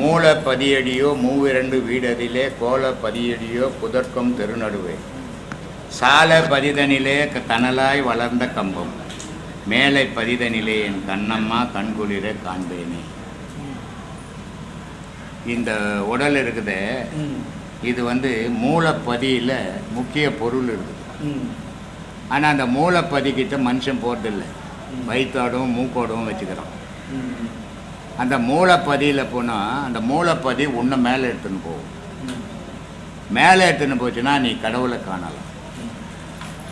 மூல பதியடியோ மூவிரண்டு வீடதிலே கோல பதியடியோ புதற்கும் தெருநடுவே. சால பதிதனிலே கனலாய் வளர்ந்த கம்பம். மேலை பதிதனிலே என் கண்ணம்மா கண்குளிர காண்பேனே. இந்த உடல் இருக்குதே இது வந்து மூலப்பதியில் முக்கிய பொருள் இருக்குது. ஆனால் அந்த மூலப்பதிக்கிட்ட மனுஷன் போகிறதில்ல வயிற்றோடவும் மூக்கோடவும் வச்சுக்கிறான் அந்த மூளைப்பதியில் போனால் அந்த மூளைப்பதி ஒன்று மேலே எடுத்துன்னு போகும். மேலே எடுத்துன்னு போச்சுன்னா நீ கடவுளை காணலாம்.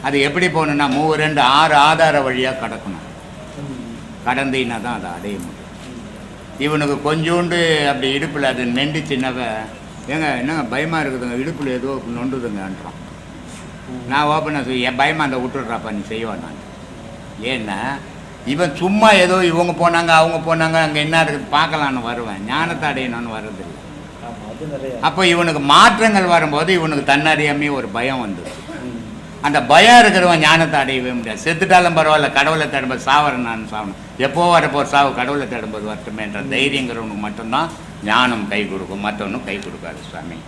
அது எப்படி போகணுன்னா மூணு ரெண்டு ஆறு ஆதார வழியாக கடக்கணும். கடந்தீங்கன்னா தான் அதை அடைய முடியும். இவனுக்கு கொஞ்சோண்டு அப்படி இடுப்பில் அது நெண்டிச்சுன்னாவ ஏங்க என்னங்க பயமாக இருக்குதுங்க இடுப்பில் ஏதோ நொண்டுதுங்கன்றான். நான் ஓப்பனாக சொல்லி என் பயமாக அந்த விட்டுடுறாப்பா நீ செய்வான் நான் ஏன்னா இவன் சும்மா ஏதோ இவங்க போனாங்க அவங்க போனாங்க அங்கே என்ன இருக்குது பார்க்கலான்னு வருவேன். ஞானத்தை அடையணும்னு வர்றதில்லை அப்போ இவனுக்கு மாற்றங்கள் வரும்போது இவனுக்கு தன்னறியாமே ஒரு பயம் வந்துடும் அந்த பயம் இருக்கிறவன் ஞானத்தை அடையவே முடியாது. செத்துட்டாலும் பரவாயில்ல கடவுளை தேடும்போது சாவரன் நான் சாவணும். எப்போ வரப்போ சாவு கடவுளை தேடும்போது வரட்டுமேன்ற தைரியங்கிறவனுக்கு மட்டும்தான் ஞானம் கை கொடுக்கும். மற்றவனும் கை கொடுக்காது சுவாமி.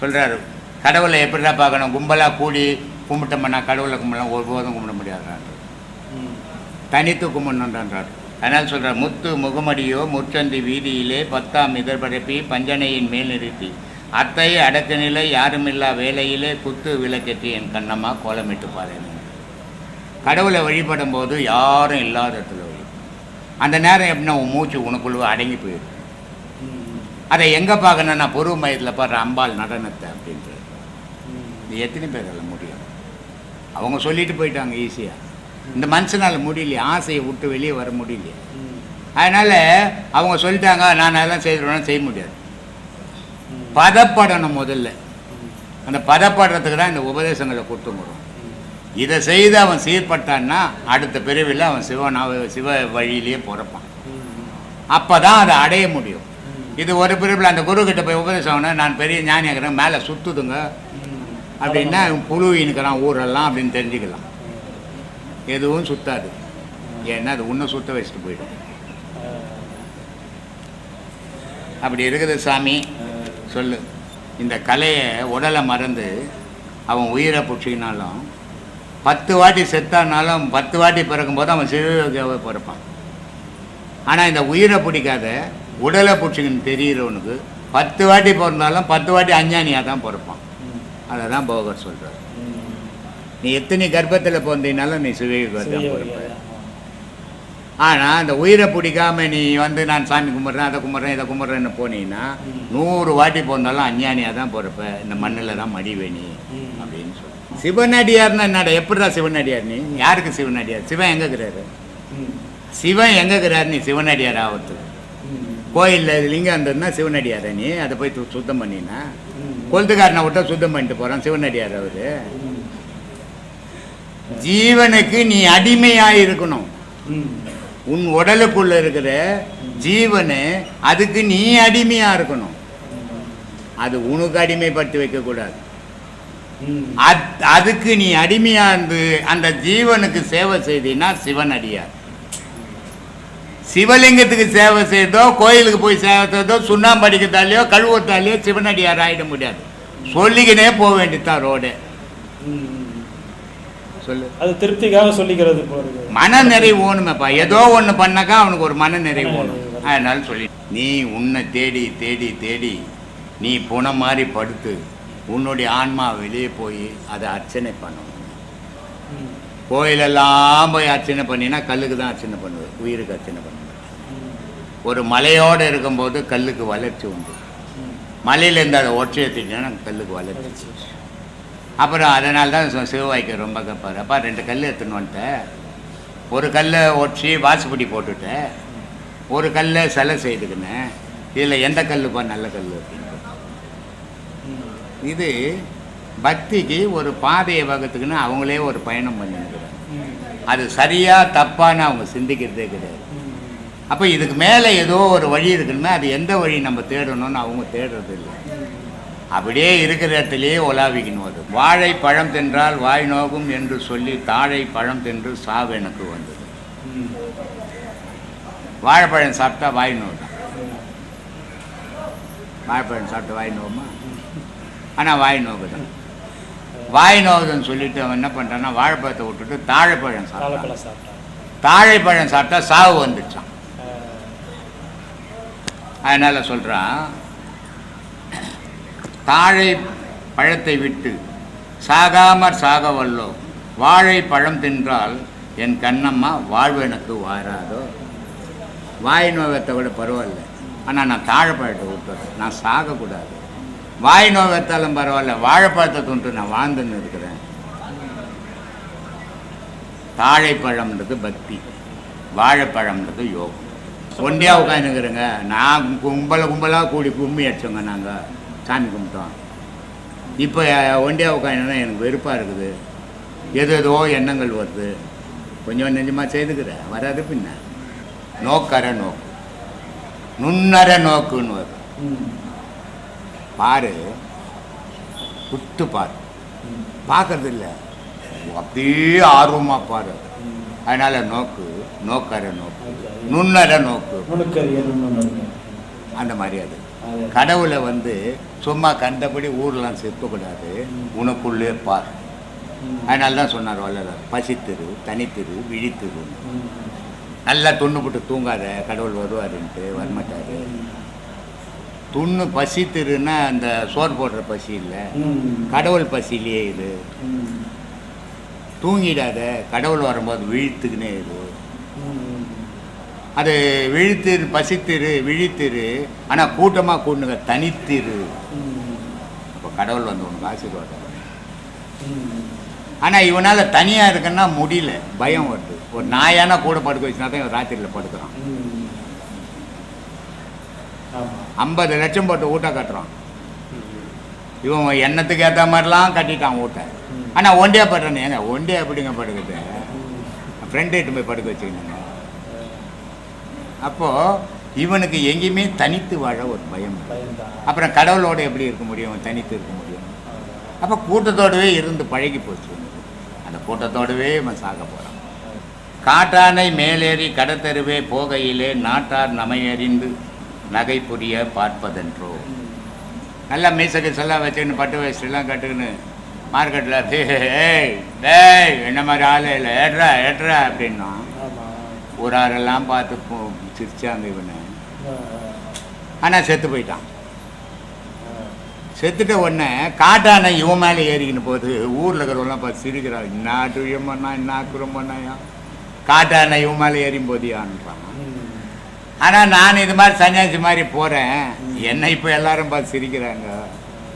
சொல்கிறாரு கடவுளை எப்படிடா பார்க்கணும்? கும்பலாக கூடி கும்பிட்டோம்னா கடவுளை கும்பலாம் ஒருபோதும் கும்பிட முடியாதுன்றார் தனித்து கும்பிடணுன்றார் அதனால் சொல்கிறார் முத்து முகமடியோ முற்றந்தி வீதியிலே பத்தாம் இதழ்பரப்பி பஞ்சனையின் மேல் நிறுத்தி. அத்தை அடக்க நிலை யாருமில்லா வேலையிலே குத்து விளக்கேற்றி என் கண்ணம்மா கோலமிட்டு பாருங்க கடவுளை வழிபடும் போது யாரும் இல்லாத இடத்துல அந்த நேரம் எப்படின்னா உன் மூச்சு உனக்குள்ள அடங்கி போயிடும் அதை எங்கே பார்க்கணும்னா பொருள் மையத்தில் பாடுற அம்பாள் நடனத்தை அப்படின்றது இது எத்தனை பேரால் முடியும்? அவங்க சொல்லிட்டு போயிட்டாங்க ஈஸியாக இந்த மனுஷனால் முடியலையே ஆசையை விட்டு வெளியே வர முடியலையே. அதனால் அவங்க சொல்லிட்டாங்க நான் அதெல்லாம் செய்திருவேன் செய்ய முடியாது. பதப்படணும் முதல்ல. அந்த பதப்படுறதுக்கு தான் இந்த உபதேசங்களை கொடுத்துங்கிறோம். இதை செய்து அவன் சீர்பட்டான்னா அடுத்த பிரிவில் அவன் சிவனாக சிவ வழியிலேயே பிறப்பான். அப்போ தான் அதை அடைய முடியும். இது ஒரு பிரிவில் அந்த குரு கிட்ட போய் உபதேசம் நான் பெரிய ஞானி இருக்கிறேன் மேலே சுற்றுதுங்க அப்படின்னா புழு இனுக்கிறான் ஊரெல்லாம் அப்படின்னு தெரிஞ்சுக்கலாம். எதுவும் சுத்தாது. ஏன்னா அது உன்னை சுத்த வச்சுட்டு போயிடும். அப்படி இருக்குது சாமி சொல்லு. இந்த கலையை உடலை மறந்து அவன் உயிரை பிடிச்சிக்கினாலும் பத்து வாட்டி செத்தானாலும் பத்து வாட்டி பிறக்கும்போது அவன் சிறுவை பிறப்பான். ஆனால் இந்த உயிரை பிடிக்காத உடலை பிடிச்சிக்கின்னு தெரிகிறவனுக்கு பத்து வாட்டி பிறந்தாலும் பத்து வாட்டி அஞ்ஞானியாக தான் பிறப்பான். அதை தான் போகர் சொல்கிறார் நீ எத்தனை கர்ப்பத்தில் பிறந்தீனாலும் நீ சிவயுகம் தான் பிறப்ப ஆனால் அந்த உயிரை பிடிக்காம நீ வந்து நான் சாமி கும்பிட்றேன் அதை கும்பிட்றேன் இதை கும்பிட்றேன்னு போனீங்கன்னா நூறு வாட்டி பிறந்தாலும் அஞ்ஞானியாக தான் பிறப்ப. இந்த மண்ணில் தான் மடிவேணி அப்படின்னு சொல்லி. சிவனடியார்னா என்னடா எப்படிடா சிவனடியார் நீ? யாருக்கு சிவனடியார்? சிவன் எங்கே இருக்கிறாரு? சிவன் எங்கே இருக்கிறார்? நீ சிவனடியார் ஆகிறதுக்கு கோயிலில் லிங்கம் இருந்ததுன்னா சிவனடியார் நீ அதை போய் சுத்தம் பண்ணினா. கொளுத்துக்காரனை விட்டா சுத்தம் பண்ணிட்டு போகிறான் சிவனடியார் அவரு. ஜீவனுக்கு நீ அடிமையாக இருக்கணும் உன் உடலுக்குள்ள இருக்கிற ஜீவனு அதுக்கு நீ அடிமையா இருக்கணும் அது உனக்கு அடிமைப்படுத்தி வைக்கக்கூடாது. அத்- அதுக்கு நீ அடிமையா இருந்து அந்த ஜீவனுக்கு சேவை செய்தீன்னா சிவன் அடியார். சிவலிங்கத்துக்கு சேவை செய்தோ கோயிலுக்கு போய் சேவை செய்தோ சுண்ணாம்பு அடிக்கிறதாலேயோ கழுவத்தாலேயோ சிவனடியார் ஆயிட முடியாது. சொல்லிக்கினே போக வேண்டியதுதான் ரோடு. சொல்லு. அது திருப்திக்காக சொல்லிக்கிறது மன நிறைவு வேணுமேப்பா ஏதோ ஒன்று பண்ணாக்கா அவனுக்கு ஒரு மன நிறைவு வேணும் அதனால சொல்லி நீ உன்னை தேடி தேடி தேடி நீ புன மாதிரி படுத்து உன்னுடைய ஆன்மா வெளியே போய் அதை அர்ச்சனை பண்ணணும். கோயிலெல்லாம் போய் அர்ச்சனை பண்ணினா கல்லுக்கு தான் அர்ச்சனை பண்ணுவது உயிருக்கு அர்ச்சனை பண்ணுவது ஒரு மலையோடு இருக்கும்போது கல்லுக்கு வளர்ச்சி உண்டு. மலையிலேருந்து அதை ஒற்றை ஏற்றிட்டோன்னா கல்லுக்கு வளர்ச்சி. அப்புறம் அதனால தான் சிவவாய்க்கு ரொம்ப கப்பார். அப்பா ரெண்டு கல் எடுத்துன்னு வந்துட்டேன். ஒரு கல்லை ஒற்றி வாசுபடி போட்டுட்டேன். ஒரு கல்லை சிலை செய்துக்கினேன். இதில் எந்த கல்லுப்பா நல்ல கல் அப்படின்னு இது பக்திக்கு ஒரு பாதையை வகுத்துக்குன்னு அவங்களே ஒரு பயணம் பண்ணிருக்கிறாங்க அது சரியாக தப்பான்னு அவங்க சிந்திக்கிறதே கிடையாது. அப்போ இதுக்கு மேலே ஏதோ ஒரு வழி இருக்குன்னா அது எந்த வழி நம்ம தேடணும்னு அவங்க தேடுறது இல்லை. அப்படியே இருக்கிற இடத்துலயே உலாவிக்கணும் அது வாழை பழம் தின்றால் வாய் நோகும் என்று சொல்லி தாழை பழம் தின்று சாவு எனக்கு வந்தது. வாழைப்பழம் சாப்பிட்டா வாய் தான் வாழைப்பழம் சாப்பிட்டா வாய் நோவுமா ஆனால் வாய் நோவு தான் வாய் நோவுதுன்னு சொல்லிட்டு அவன் என்ன பண்ணுறான்னா வாழைப்பழத்தை விட்டுட்டு தாழைப்பழம் சாப்பிட்டான். தாழைப்பழம் சாப்பிட்டா சாவு வந்துச்சான் அதனால் சொல்கிறான் தாழை பழத்தை விட்டு சாகாமற் சாகவல்லோ வாழை பழம் தின்றால் என் கண்ணம்மா வாழ்வு எனக்கு வாராதோ? வாய் நோவத்தை விட பரவாயில்ல. ஆனால் நான் தாழைப்பழத்தை விட்டுறேன் நான் சாகக்கூடாது. வாய் நோவத்தாலும் பரவாயில்ல. வாழைப்பழத்தை தொன்று நான் வாழ்ந்துன்னு இருக்கிறேன். தாழைப்பழம்ன்றது பக்தி. வாழைப்பழம்ன்றது யோகம். ஒண்டியாக உட்காந்துக்கிறேங்க நான் கும்பல கும்பலாக கூடி கும்மி அடிச்சோங்க நாங்கள் சாமி கும்பிட்டோம். இப்போ ஒண்டியா உட்காந்துனா எனக்கு வெறுப்பாக இருக்குது. எது ஏதோ எண்ணங்கள் வருது. கொஞ்சம் நெஞ்சமாக செய்துக்கிறேன் வராது பின்ன. நோக்கற நோக்கு. நுண்ணற நோக்குன்னு வரும் பாரு. உத்து பாரு. பார்க்கறது இல்லை அப்படியே ஆர்வமாக பாரு. அதனால் நோக்கு நோக்கற நோக்கு நுண்ணற நோக்கு. அந்த மாதிரி அது. கடவுளை வந்து சும்மா கண்டபடி ஊர்லாம் செப்பக்கூடாது உனக்குள்ளே பார் அதனால தான் சொன்னார் வள்ளலார். பசித்திரு தனித்திரு விழித்திரு. நல்லா துண்ணு போட்டு தூங்காத. கடவுள் வருவாருன்ட்டு வரமாட்டாரு. துண்ணு பசித்திருன்னா அந்த சோறு போடுற பசி இல்லை. கடவுள் பசியிலேயே இது. தூங்கிடாத. கடவுள் வரும்போது விழித்துக்குன்னே இரு. அது விழித்திரு பசித்திரு விழித்திரு. ஆனால் கூட்டமாக கூண்டுங்க தனித்திரு. அப்போ கடவுள் வந்து உனக்கு ஆசீர்வாதம் ஆனால் இவனால் தனியாக இருக்குன்னா முடியல. பயம் வருது. ஒரு நாயானா கூட படுக்க வச்சுனா தான் இவன் ராத்திரியில் படுக்கிறான். ஐம்பது லட்சம் போட்டு ஊட்ட கட்டுறான். இவன் எண்ணத்துக்கு ஏற்ற மாதிரிலாம் கட்டிட்டான் ஊட்ட. ஆனால் ஒண்டியா படுறேன்னு ஏங்க ஒண்டியா எப்படிங்க படுக்குது? ஃப்ரெண்டு போய் படுக்க வச்சுக்கணுங்க. அப்போது இவனுக்கு எங்கேயுமே தனித்து வாழ ஒரு பயம் அப்புறம் கடவுளோட எப்படி இருக்க முடியும்? தனித்து இருக்க முடியும். அப்போ கூட்டத்தோடவே இருந்து பழகி போச்சு. அந்த கூட்டத்தோடவே இவன் சாக போகிறான் காட்டானை மேலேறி கடத்தெருவே போகையிலே நாட்டார் நமையறிந்து நகை புரிய பார்ப்பதென்றோ. நல்லா மீசக்கு செல்லாம் வச்சுக்கின்னு பட்டு வயசுலாம் கட்டுக்கின்னு மார்க்கெட்டில் ஏய் டேய் என்ன மாதிரி ஆளு இல்லை? ஏட்ரா ஏட்ரா அப்படின்னா ஒரு ஆறெல்லாம் பார்த்து போ- சிரிச்சாங்க இவனை. ஆனால் செத்து போயிட்டான். செத்துட்ட உடனே காட்டானை இவன் மேலே ஏறிக்கின்னு போகுது ஊரில் இருக்கிறவங்களாம் பார்த்து சிரிக்கிறான் என்ன துயம் பண்ணா என்ன அக்குறம் பண்ணாயா? காட்டானை இவன் மேலே ஏறி போதியான்றான். ஆனால் நான் இது மாதிரி சன்னியாசி மாதிரி போகிறேன் என்னை இப்போ எல்லாரும் பார்த்து சிரிக்கிறாங்க.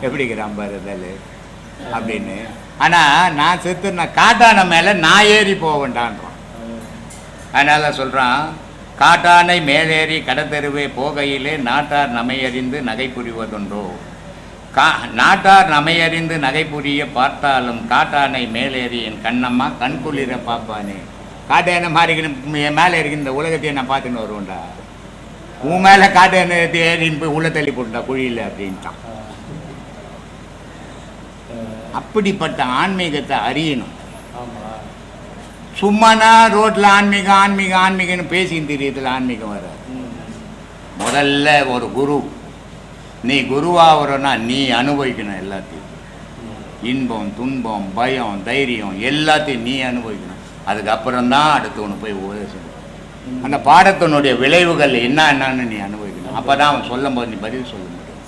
எப்படிங்கிறான் பாரு இதழ்? அப்படின்னு. ஆனால் நான் செத்து நான் காட்டானை மேலே நான் ஏறி போக வேண்டான்றான் அதனால் சொல்கிறான் காட்டானை மேலேறி கடத்தெருவே போகையிலே நாட்டார் நமையறிந்து நகை புரிவதுண்டோ கா நாட்டார் நமையறிந்து நகை புரிய பார்த்தாலும் காட்டானை மேலேறி என் கண்ணம்மா கண்குளிர பார்ப்பானே. காட்டானை மாறிக்கின்னு மேலே இருக்க இந்த உலகத்தையே நான் பார்த்துன்னு வருவேன்டா உன் மேலே காட்டானை ஏறின்னு போய் உள்ள தள்ளி போட்டுட்டா குழியில் அப்படின்ட்டான். அப்படிப்பட்ட ஆன்மீகத்தை அறியணும். சும்மானா ரோட்டில் ஆன்மீகம் ஆன்மீகம் ஆன்மீகம்னு பேசின்னு தெரியறதுல ஆன்மீகம் வராது முதல்ல ஒரு குரு. நீ குருவாகிறனா நீ அனுபவிக்கணும் எல்லாத்தையும். இன்பம் துன்பம் பயம் தைரியம் எல்லாத்தையும் நீ அனுபவிக்கணும். அதுக்கப்புறம் தான் அடுத்தவனு போய் உபதேசம் அந்த பாடத்தினுடைய விளைவுகள் என்ன என்னன்னு நீ அனுபவிக்கணும். அப்போ தான் அவன் சொல்லும் போது நீ பதில் சொல்ல முடியும்.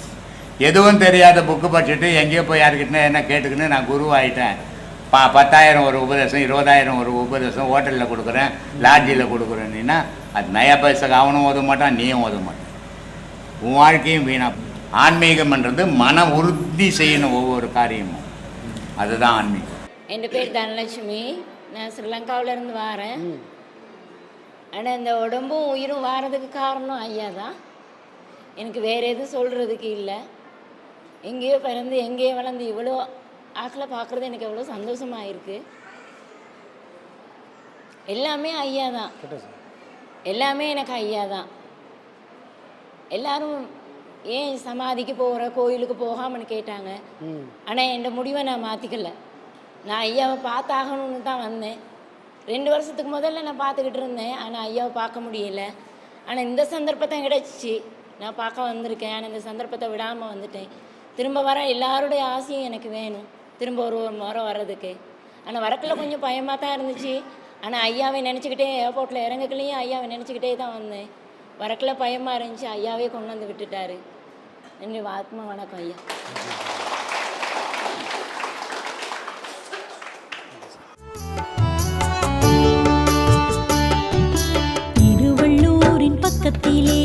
எதுவும் தெரியாத புக்கு படிச்சுட்டு எங்கேயோ போய் யாருக்கிட்டே என்ன கேட்டுக்கின்னு நான் குரு பா பத்தாயிரம் ஒரு உபதேசம் இருபதாயிரம் ஒரு உபதேசம் ஹோட்டலில் கொடுக்குறேன் லாட்ஜியில் கொடுக்குறேன்னா அது நயா பைசாக்கு அவனும் ஓத மாட்டான் நீயும் ஓத மாட்டான். உன் வாழ்க்கையும் வீணா ஆன்மீகம்ன்றது மன உறுதி செய்யணும் ஒவ்வொரு காரியமும். அதுதான் ஆன்மீகம். என் பேர் தனலட்சுமி. நான் ஸ்ரீலங்காவிலேருந்து வரேன். ஆனால் இந்த உடம்பும் உயிரும் வாரதுக்கு காரணம் ஐயா தான். எனக்கு வேறு எதுவும் சொல்கிறதுக்கு இல்லை. எங்கேயோ பிறந்து எங்கேயோ வளர்ந்து இவ்வளோ ஆக்களை பார்க்குறது எனக்கு எவ்வளோ சந்தோஷமாக இருக்குது எல்லாமே ஐயா தான். எல்லாமே எனக்கு ஐயா தான். எல்லாரும் ஏன் சமாதிக்கு போகிற கோயிலுக்கு போகாமன்னு கேட்டாங்க. ஆனால் என் முடிவை நான் மாற்றிக்கல நான் ஐயாவை பார்த்தாகணும்னு தான் வந்தேன். ரெண்டு வருஷத்துக்கு முதல்ல நான் பார்த்துக்கிட்டு இருந்தேன். ஆனால் ஐயாவை பார்க்க முடியல. ஆனால் இந்த சந்தர்ப்பத்தை கிடைச்சிச்சு. நான் பார்க்க வந்திருக்கேன். ஆனால் இந்த சந்தர்ப்பத்தை விடாமல் வந்துட்டேன். திரும்ப வர எல்லாருடைய ஆசையும் எனக்கு வேணும். திரும்ப ஒரு ஒரு முறை வர்றதுக்கு ஆனால் வரக்குள்ள கொஞ்சம் பயமாக தான் இருந்துச்சு ஆனால் ஐயாவை நினச்சிக்கிட்டே ஏர்போர்ட்டில் இறங்கக்குள்ளேயும் ஐயாவை நினச்சிக்கிட்டே தான் வந்தேன் வரக்குள்ள பயமாக இருந்துச்சு ஐயாவே கொண்டு வந்து விட்டுட்டாரு என்னுடைய ஆத்மா வணக்கம் ஐயா திருவள்ளூரின் பக்கத்திலே